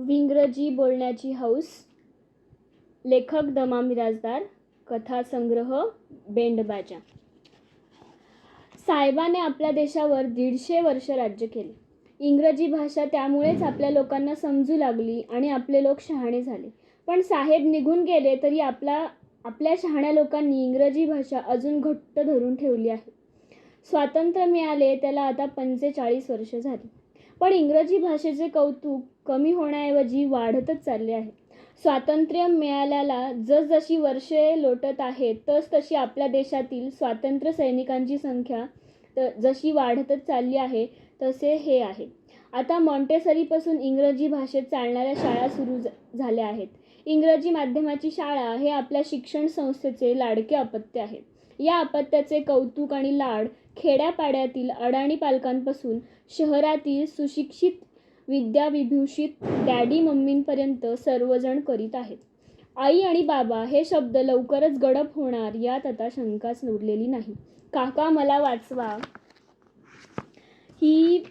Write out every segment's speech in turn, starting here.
विंग्रजी बोलण्याची हौस लेखक दमा मिराजदार कथासंग्रह बेंडबाजा. साहेबाने आपल्या देशावर दीडशे वर्ष राज्य केले. इंग्रजी भाषा त्यामुळेच आपल्या लोकांना समजू लागली आणि आपले लोक शहाणे झाले. पण साहेब निघून गेले तरी आपला आपल्या शहाण्या लोकांनी इंग्रजी भाषा अजून घट्ट धरून ठेवली आहे. स्वातंत्र्य मिळाले त्याला आता पंचेचाळीस वर्ष झाली. पण इंग्रजी भाषेचे कौतुक कमी होण्याऐवजी वाढतच चालले आहे. स्वातंत्र्य मिळाल्याला जसजशी वर्षे लोटत आहेत तस तशी आपल्या देशातील स्वातंत्र्य सैनिकांची संख्या त जशी वाढतच चालली आहे तसे हे आहे. आता मॉन्टेसरीपासून इंग्रजी भाषेत चालणाऱ्या शाळा सुरू झाल्या आहेत. इंग्रजी माध्यमाची शाळा हे आपल्या शिक्षण संस्थेचे लाडके अपत्य आहे. या अपत्याचे कौतुक आणि लाड खेड्यापाड्यातील अडाणी पालकांपासून शहरातील सुशिक्षित विद्याविभूषित डॅडी मम्मींपर्यंत सर्वजण करीत आहेत. आई आणि बाबा हे शब्द लवकरच गडप होणार यात आता शंकाच उरलेली नाही. काका मला वाचवा. ही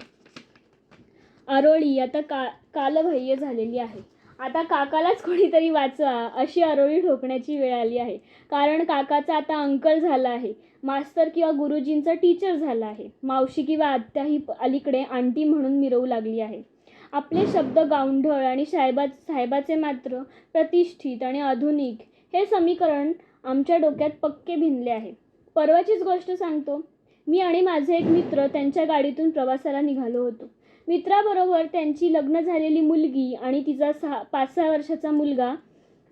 आरोळी आता का कालबाह्य झालेली आहे. आता काकालाच कोणीतरी वाचवा अशी आरोळी ठोकण्याची वेळ आली आहे. कारण काकाचा आता अंकल झाला आहे. मास्तर किंवा गुरुजींचा टीचर झाला आहे. मावशी किंवा आत्या ही अलीकडे आंटी म्हणून मिरवू लागली आहे. आपले शब्द गावंढळ आणि साहेबा साहेबाचे मात्र प्रतिष्ठित आणि आधुनिक हे समीकरण आमच्या डोक्यात पक्के भिनले आहे. परवाचीच गोष्ट सांगतो. मी आणि माझे एक मित्र त्यांच्या गाडीतून प्रवासाला निघालो होतो. मित्राबरोबर त्यांची लग्न झालेली मुलगी आणि तिचा सहा पाच सहा वर्षाचा मुलगा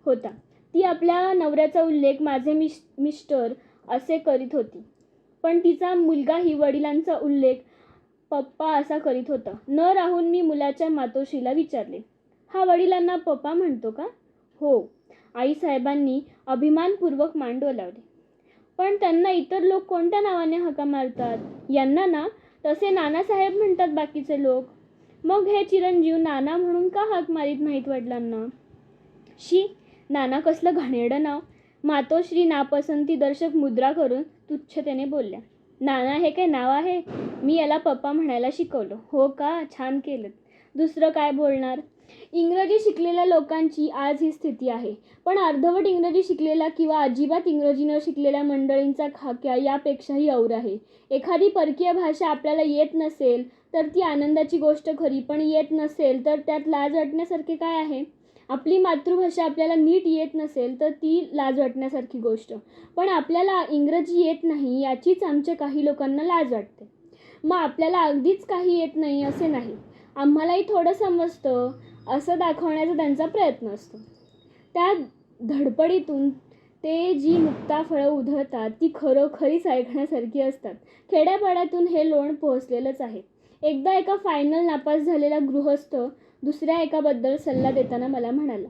होता. ती आपल्या नवऱ्याचा उल्लेख माझे मिश मिस्टर असे करीत होती. पण तिचा मुलगाही वडिलांचा उल्लेख पप्पा असा करीत होता. न राहून मी मुलाच्या मातोश्रीला विचारले. हा वडिलांना पप्पा म्हणतो का? हो. आईसाहेबांनी अभिमानपूर्वक मान डोलावले. पण त्यांना इतर लोक कोणत्या नावाने हका मारतात? यांना ना? तसे नानासाहेब म्हणतात बाकीचे लोक. मग हे चिरंजीव नाना म्हणून का हाक मारीत नाहीत वडिलांना? शी नाना कसलं घाणेरडं नाव. मातोश्री नापसंती दर्शक मुद्रा करून तुच्छतेने बोलल्या. नाना हे काय नाव आहे? मी याला पप्पा म्हणायला शिकवलं. हो का? छान केलं. दुसरं काय बोलणार? इंग्रजी शिकलेल्या लोकांची आज ही स्थिती आहे. पण अर्धवट इंग्रजी शिकलेला किंवा अजिबात इंग्रजी न शिकलेल्या मंडळींचा खाक्या यापेक्षाही और आहे. एखादी परकीय भाषा आपल्याला येत नसेल तर ती आनंदाची गोष्ट खरी. पण येत नसेल तर त्यात लाज वाटण्यासारखे काय आहे? आपली मातृभाषा आपल्याला नीट येत नसेल तर ती लाज वाटण्यासारखी गोष्ट. पण आपल्याला इंग्रजी येत नाही याचीच आमच्या काही लोकांना लाज वाटते. मग आपल्याला अगदीच काही येत नाही असे नाही. आम्हालाही थोडं समजतं असं दाखवण्याचा त्यांचा प्रयत्न असतो. त्या धडपडीतून ते जी मुक्ताफळं उधळतात ती खरोखरीच ऐकण्यासारखी असतात. खेड्यापाड्यातून हे लोण पोहोचलेलंच आहे. एकदा एका फायनल नापास झालेला गृहस्थ दुसऱ्या एकाबद्दल सल्ला देताना मला म्हणाला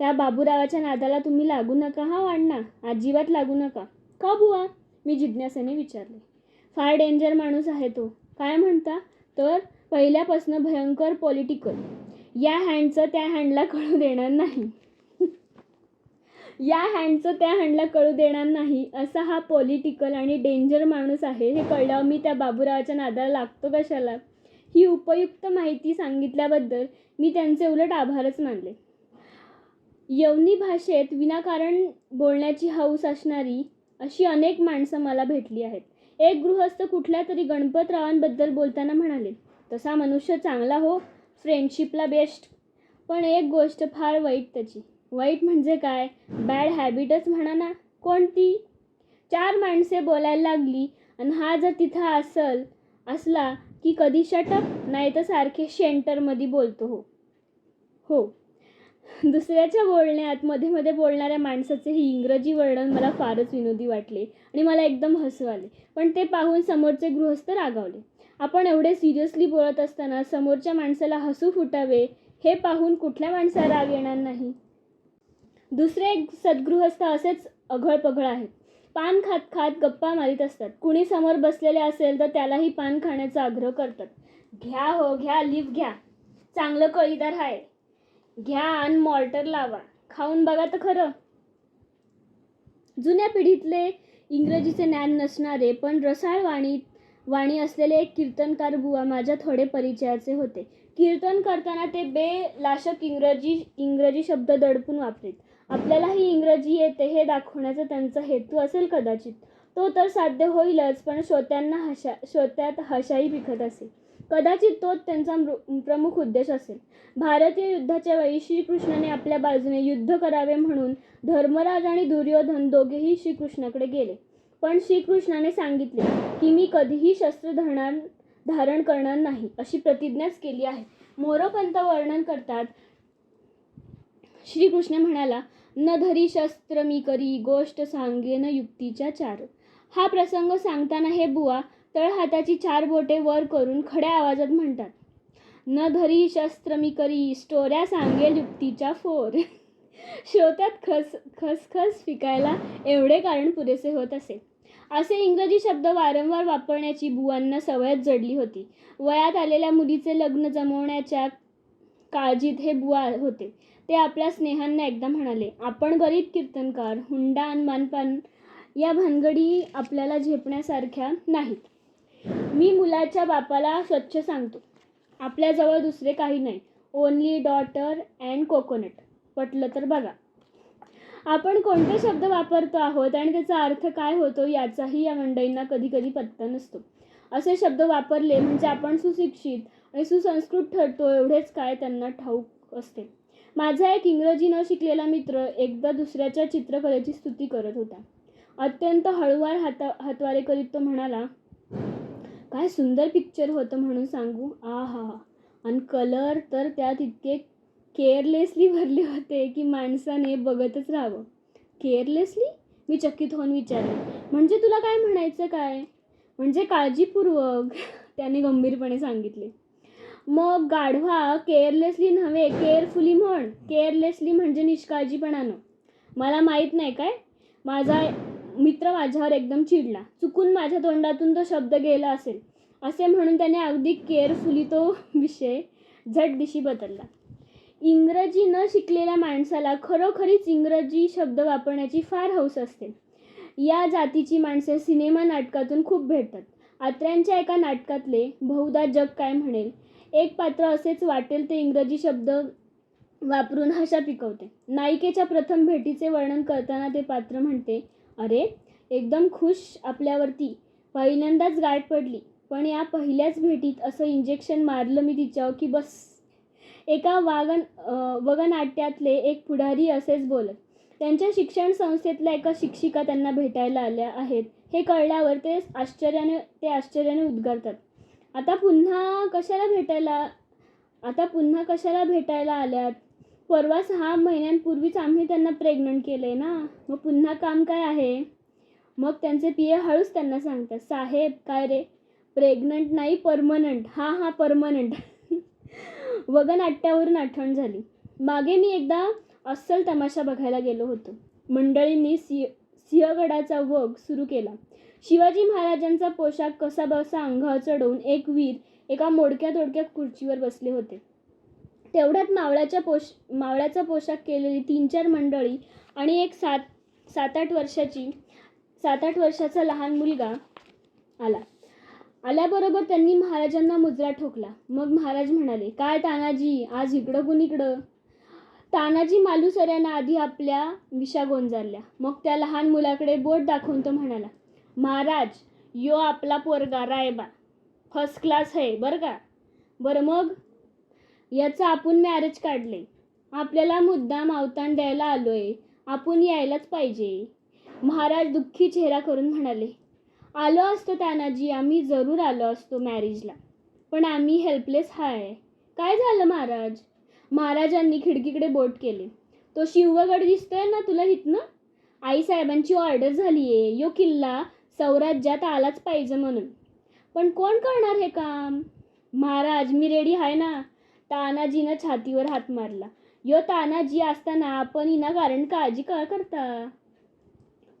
त्या बाबूरावाच्या नादाला तुम्ही लागू नका हा अण्णा अजिबात लागू नका. का बुवा? मी जिज्ञासेने विचारले. फार डेंजर माणूस आहे तो. काय म्हणता? तर पहिल्यापासून भयंकर पॉलिटिकल. या हँडचं त्या हँडला कळू देणार नाही. या हँडचं त्या हँडला कळू देणार नाही असा हा पॉलिटिकल आणि डेंजर माणूस आहे हे कळल्यावर मी त्या बाबूरावाच्या नादाला लागतो कशाला? ही उपयुक्त माहिती सांगितल्याबद्दल मी त्यांचे उलट आभारच मानले. यवनी भाषेत विनाकारण बोलण्याची हौस असणारी अशी अनेक माणसं मला भेटली आहेत. एक गृहस्थ कुठल्या तरी गणपतरावांबद्दल बोलताना म्हणाले तसा मनुष्य चांगला हो फ्रेंडशिपला बेस्ट पण एक गोष्ट फार वाईट त्याची. वाईट म्हणजे काय? बॅड हॅबिटच म्हणा ना कोणती? चार माणसे बोलायला लागली आणि हा जर तिथं असल असला की कधी शटअप नाही तर सारखे शेंटरमध्ये बोलतो हो. हो. दुसऱ्याच्या बोलण्यात मध्ये मध्ये बोलणाऱ्या माणसाचे ही इंग्रजी वर्णन मला फारच विनोदी वाटले आणि मला एकदम हसू आले. पण ते पाहून समोरचे गृहस्थ रागावले. आपण एवढे सिरियसली बोलत असताना समोरच्या माणसाला हसू फुटावे हे पाहून कुठल्या माणसाला राग येणार नाही? दुसरे एक सद्गृहस्थ असेच अघळपघळ आहेत. पान खात खात गप्पा मारीत असतात. कुणी समोर बसलेले असेल तर त्यालाही पान खाण्याचा आग्रह करतात. घ्या हो घ्या लिफ घ्या. चांगलं कळीदार आहे घ्या आणि मॉर्टर लावा. खाऊन बघा तर खरं. जुन्या पिढीतले इंग्रजीचे ज्ञान नसणारे पण रसाळ वाणी वाणी असलेले एक कीर्तनकार बुवा माझ्या थोडे परिचयाचे होते. कीर्तन करताना ते बेलाशक इंग्रजी इंग्रजी शब्द दडपून वापरीत. आपल्यालाही इंग्रजी येते हे दाखवण्याचा त्यांचा हेतू असेल कदाचित. तो तर साध्य होईलच पण श्रोत्यांना हशा श्रोत्यात हशाही पिकत असेल कदाचित तोच त्यांचा मृ प्रमुख उद्देश असेल. भारतीय युद्धाच्या वेळी श्रीकृष्णाने आपल्या बाजूने युद्ध करावे म्हणून धर्मराज आणि दुर्योधन दोघेही श्रीकृष्णाकडे गेले. पण श्रीकृष्णाने सांगितले की मी कधीही शस्त्र धरणार धारण करणार नाही अशी प्रतिज्ञाच केली आहे. मोरोपंत वर्णन करतात. श्रीकृष्ण म्हणाला न धरी शस्त्र मी करी गोष्ट सांगेन युक्तीच्या चार. हा प्रसंग सांगताना हे बुवा तळहाताची चार बोटे वर करून खड्या आवाजात म्हणतात न धरी शस्त्र मी करी स्टोऱ्या सांगेल युक्तीच्या फोर. श्रोत्यात खस खसखस फिकायला एवढे कारण पुरेसे होत असे. असे इंग्रजी शब्द वारंवार वापरण्याची बुवांना सवयच जडली होती. वयात आलेल्या मुलीचे लग्न जमवण्याच्या काळजीत हे बुवा होते. ते आपल्या स्नेहांना एकदा म्हणाले आपण गरीब कीर्तनकार हुंडा आणि मानपान या भानगडी आपल्याला झेपण्यासारख्या नाहीत. मी मुलाच्या बापाला स्वच्छ सांगतो. आपल्याजवळ दुसरे काही नाही. ओनली डॉटर अँड कोकोनट पटलं तर बघा. आपण कोणते शब्द वापरतो आहोत आणि त्याचा अर्थ काय होतो याचाही या मंडळींना कधी कधी पत्ता नसतो. असे शब्द वापरले म्हणजे आपण सुशिक्षित आणि सुसंस्कृत ठरतो एवढेच काय त्यांना ठाऊक असते. माझा एक इंग्रजी न शिकलेला मित्र एकदा दुसऱ्याच्या चित्रकलेची स्तुती करत होता. अत्यंत हळूवार हाता हातवारे करीत तो म्हणाला काय सुंदर पिक्चर होतं म्हणून सांगू? आ हा आणि कलर तर त्यात इतके केअरलेसली भरले होते की माणसाने बघतच राहावं. केअरलेसली मी चकित होऊन विचारले म्हणजे तुला काय म्हणायचं काय? म्हणजे काळजीपूर्वक? त्याने गंभीरपणे सांगितले. मग गाढवा केअरलेसली नव्हे केअरफुली म्हण. केअरलेसली म्हणजे निष्काळजीपणानं. मला माहीत नाही काय? माझा मित्र माझ्यावर एकदम चिडला. चुकून माझ्या तोंडातून तो शब्द गेला असेल. असे म्हणून त्याने अगदी केअरफुली तो विषय झट दिशी बदलला. इंग्रजी न शिकलेल्या माणसाला खरोखरीच इंग्रजी शब्द वापरण्याची फार हौस असते. या जातीची माणसे सिनेमा नाटकातून खूप भेटतात. आत्र्यांच्या एका नाटकातले बहुधा जग काय म्हणेल? एक पात्र असेच वाटेल ते इंग्रजी शब्द वापरून हशा पिकवते. नायिकेच्या प्रथम भेटीचे वर्णन करताना ते पात्र म्हणते अरे एकदम खुश आपल्यावरती. पहिल्यांदाच गाठ पडली. पण या पहिल्याच भेटीत असं इंजेक्शन मारलं मी तिच्यावर की बस. एका वागन वगनाट्यातले एक पुढारी असेच बोलत त्यांच्या शिक्षण संस्थेतल्या एका शिक्षिका त्यांना भेटायला आल्या आहेत. हे कळल्यावर ते आश्चर्याने ते आश्चर्याने उद्गारतात. आता पुन्हा कशाला भेटायला आता पुन्हा कशाला भेटायला आल्यात? परवा सहा महिन्यांपूर्वीच आम्ही त्यांना प्रेग्नंट केले ना? मग पुन्हा काम काय आहे? मग त्यांचे पी ए हळूच त्यांना सांगतात साहेब काय रे? प्रेग्नंट नाही परमनंट हां हां परमनंट वगनाट्यावरून आठवण झाली. मागे मी एकदा अस्सल तमाशा बघायला गेलो होतो. मंडळींनी सिंह सिंहगडाचा वग सुरू केला. शिवाजी महाराजांचा पोशाख कसा बसा अंगावर चढवून एक वीर एका मोडक्या तोडक्या खुर्चीवर बसले होते. तेवढ्यात मावळ्याच्या पोश मावळ्याचा पोशाख केलेली तीन चार मंडळी आणि एक सात सात आठ वर्षाची सात आठ वर्षाचा लहान मुलगा आला. आल्याबरोबर त्यांनी महाराजांना मुजरा ठोकला. मग महाराज म्हणाले काय तानाजी आज इकडं कुणीकडं तानाजी मालुसऱ्यानं आधी आपल्या विषा गोंजारल्या मग त्या लहान मुलाकडे बोट दाखवून तो म्हणाला महाराज यो आपला पोरगा रायबा. फर्स्ट क्लास आहे बरं का? बरं मग? याचं आपण मॅरेज काढले आपल्याला मुद्दाम मावतान द्यायला आलो आहे आपण यायलाच पाहिजे. महाराज दुःखी चेहरा करून म्हणाले आलो असतो तानाजी आम्ही जरूर आलो असतो मॅरेजला पण आम्ही हेल्पलेस हाय. काय झालं महाराज? महाराजांनी खिडकीकडे बोट केले. तो शिवगड दिसतोय ना तुला इथनं? आईसाहेबांची ऑर्डर झाली आहे यो किल्ला सौराज्यात आलाच पाहिजे म्हणून. पण कोण करणार हे काम? महाराज मी रेडी आहे ना? तानाजीनं छातीवर हात मारला. यो तानाजी असताना आपण इना कारण काळजी का करता?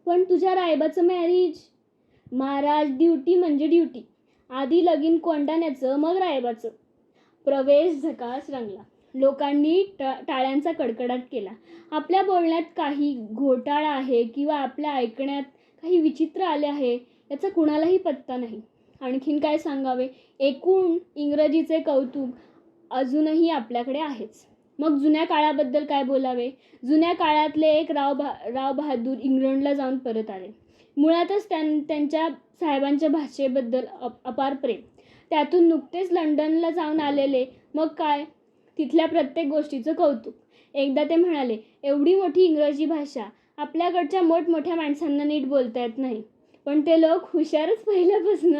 पण तुझ्या रायबाचं मॅरेज महाराज ड्युटी म्हणजे ड्युटी आधी लगीन कोंडाण्याचं मग रायबाचं. प्रवेश झकास रंगला. लोकांनी टा टाळ्यांचा कडकडाट केला. आपल्या बोलण्यात काही घोटाळा आहे किंवा आपल्या ऐकण्यात काही विचित्र आले आहे याचा कुणालाही पत्ता नाही. आणखीन काय सांगावे? एकूण इंग्रजीचे कौतुक अजूनही आपल्याकडे आहेच. मग जुन्या काळाबद्दल काय बोलावे? जुन्या काळातले एक राव बहा राव बहादूर इंग्लंडला जाऊन परत आले. मुळातच त्यां त्यांच्या साहेबांच्या भाषेबद्दल अप अपार प्रेम. त्यातून नुकतेच लंडनला जाऊन आलेले मग काय? तिथल्या प्रत्येक गोष्टीचं कौतुक. एकदा ते म्हणाले एवढी मोठी इंग्रजी भाषा आपल्याकडच्या मोठमोठ्या माणसांना नीट बोलता येत नाही. पण ते लोक हुशारच पहिल्यापासून.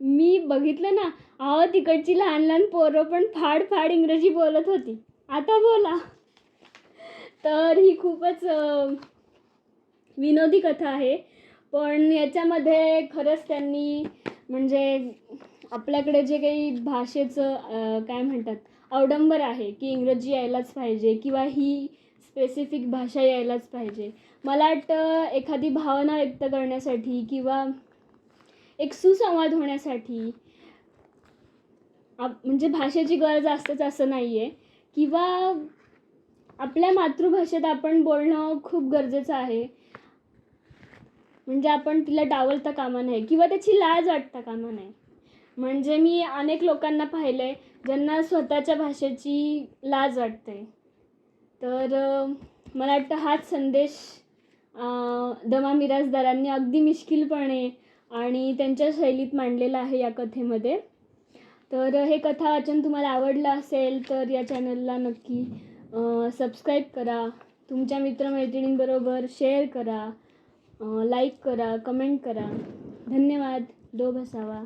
मी बघितलं ना अहो तिकडची लहान लहान पोरं पण फाड फाड इंग्रजी बोलत होती. आता बोला. तर ही खूपच विनोदी कथा आहे. पण याच्यामध्ये खरंच त्यांनी म्हणजे आपल्याकडे जे काही भाषेचं काय म्हणतात अवडंबर आहे की इंग्रजी यायलाच पाहिजे किंवा ही स्पेसिफिक भाषा यायलाच पाहिजे. मला वाटतं एखादी भावना व्यक्त करण्यासाठी किंवा एक सुसंवाद होण्यासाठी आप म्हणजे भाषेची गरज असतेच असं नाही आहे किंवा आपल्या मातृभाषेत आपण बोलणं खूप गरजेचं आहे. म्हणजे आपण तिला डावलता कामा नये किंवा त्याची लाज वाटता कामा नये. म्हणजे मी अनेक लोकांना पाहिलं आहे ज्यांना स्वतःच्या भाषेची लाज वाटते. तर मला वाटतं हाच संदेश दमा मिराजदारांनी अगदी मिश्किलपणे आणि त्यांच्या शैलीत मांडलेला आहे या कथेमध्ये. तर हे कथा वाचन तुम्हाला आवडलं असेल तर या चॅनलला नक्की सबस्क्राईब करा. तुमच्या मित्रमैत्रिणींबरोबर शेअर करा. लाईक करा कमेंट करा. धन्यवाद. दो बसावा